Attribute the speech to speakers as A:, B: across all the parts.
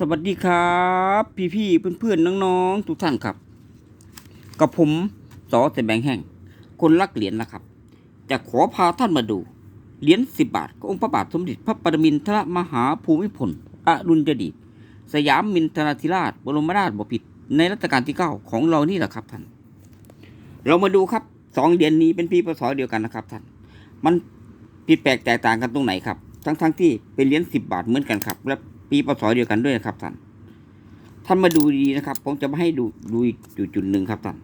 A: สวัสดีครับ พี่พี่เพื่อนเพื่อนน้องๆทุกท่านครับ กับผมสอเสแบงแห่งคนรักเหรียญนะครับ จะขอพาท่านมาดู เหรียญสิบบาทขององค์พระบาทสมเด็จพระปรมินทรมหาภูมิพลอดุลยเดชสยามมินทราธิราช บรมราชบพิตรในรัชกาลที่เก้าของเรานี่แหละครับท่าน เรามาดูครับสองเหรียญนี้เป็นปีพศเดียวกันนะครับท่าน มันผิดแปลกแตกต่างกันตรงไหนครับ ทั้งๆทที่เป็นเหรียญสิบบาทเหมือนกันครับและ ปีพศเดียวกันด้วยนะครับท่านท่านมาดูดีนะครับ ผมจะมาให้ดูดูจุดจุดหนึ่งครับท่าน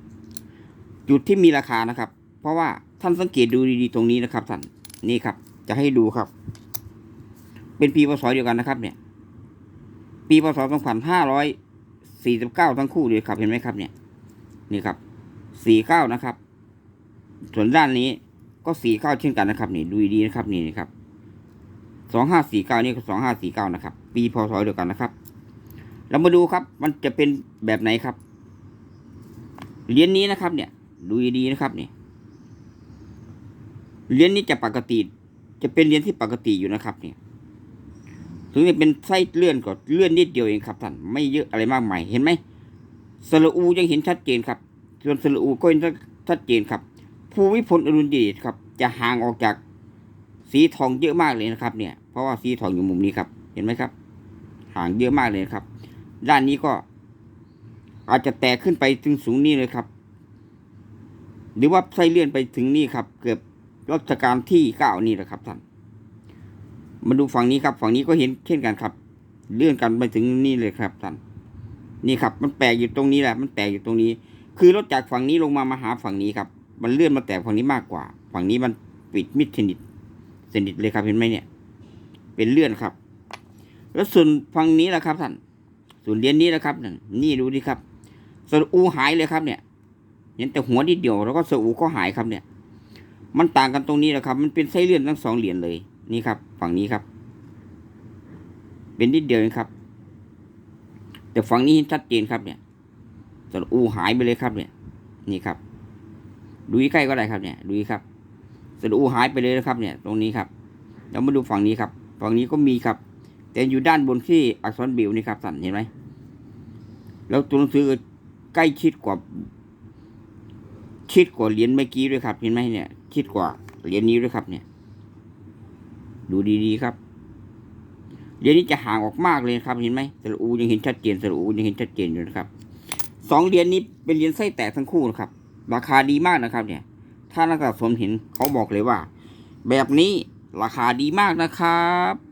A: จุดที่มีราคานะครับ เพราะว่าท่านสังเกตดูดีๆตรงนี้นะครับท่านนี่ครับ จะให้ดูครับ เป็นปีพศเดียวกันนะครับ เนี่ย ปีพศสองพันห้าร้อยสี่สิบเก้าทั้งคู่เลยครับเห็นไหมครับ เนี่ย นี่ครับสี่เก้านะครับ ส่วนด้านนี้ก็สี่เก้าเช่นกันนะครับ นี่ดูดีนะครับ นี่นะครับ สองห้าสี่เก้านี่ก็สองห้าสี่เก้านะครับปีพศเดียวกันนะครับ เรามาดูครับมันจะเป็นแบบไหนครับเหรียญนี้นะครับ เนี่ย ดูดีนะครับเนี่ยเหรียญนี้จะปกติ จะเป็นเหรียญที่ปกติอยู่นะครับ เนี่ยถึงจะเป็นไส้เลื่อนก็เลื่อนนิดเดียวเองครับท่านไม่เยอะอะไรมากมายเห็นไหมสระอูยังเห็นชัดเจนครับ ส่วนสระอูก็เห็นชัดเจนครับ ภูมิพลอดุลยเดชครับ จะห่างออกจากสีทองเยอะมากเลยนะครับ เนี่ย เพราะว่าสีทองอยู่มุมนี้ครับ เห็นไหมครับ ห่างเยอะมากเลยครับ ด้านนี้ก็ อาจจะแตกขึ้นไปถึงสูงนี่เลยครับ หรือว่าไส้เลื่อนไปถึงนี่ครับ เกือบรัชกาลที่เก้านี่แหละครับท่านมาดูฝั่งนี้ครับ ฝั่งนี้ก็เห็นเช่นกันครับ เลื่อนกันไปถึงนี่เลยครับท่านนี่ครับ มันแปลกอยู่ตรงนี้แหละ มันแตกอยู่ตรงนี้ คือรถจากฝั่งนี้ลงมามาหาฝั่งนี้ครับ มันเลื่อนมาแตกฝั่งนี้มากกว่า ฝั่งนี้มันปิดมิดสนิทสนิทเลยครับเห็นไหมเนี่ย เป็นเลื่อนครับ แล้วส่วนฝั่งนี้แหละครับท่านส่วนเหรียญนี้แหละครับนั่นนี่ดูดิครับสระอูหายเลยครับเนี่ยเห็นแต่หัวนิดเดียวแล้วก็สระอูก็หายครับเนี่ย มันต่างกันตรงนี้แหละครับ มันเป็นไส้เลื่อนทั้งสองเหรียญเลยนี่ครับ ฝั่งนี้ครับ เป็นนิดเดียวเองครับ แต่ฝั่งนี้เห็นชัดเจนครับเนี่ยสระอูหายไปเลยครับ เนี่ย นี่ครับ ดูใกล้ก็ได้ครับเนี่ย ดูครับสระอูหายไปเลยนะครับ เนี่ย ตรงนี้ครับเรามาดูฝั่งนี้ครับ ฝั่งนี้ก็มีครับ แต่อยู่ด้านบนที่อักษรบิวนี่ครับท่นเห็นไหมแล้วตัวหนังสือใกล้ชิดกว่า ชิดกว่าเหรียญเมื่อกี้ด้วยครับ เห็นไหมเนี่ย ชิดกว่าเหรียญนี้ด้วยครับ เนี่ย ดูดีๆครับเหรียญนี้จะห่างออกมากเลยครับ เห็นไหมสระอูยังเห็นชัดเจนสระอูยังเห็นชัดเจนอยู่นะครับสองเหรียญนี้เป็นเหรียญไส้แตกทั้งคู่นะครับ ราคาดีมากนะครับ เนี่ย ถ้านักสะสมเห็นเขาบอกเลยว่า แบบนี้ ราคาดีมากนะครับ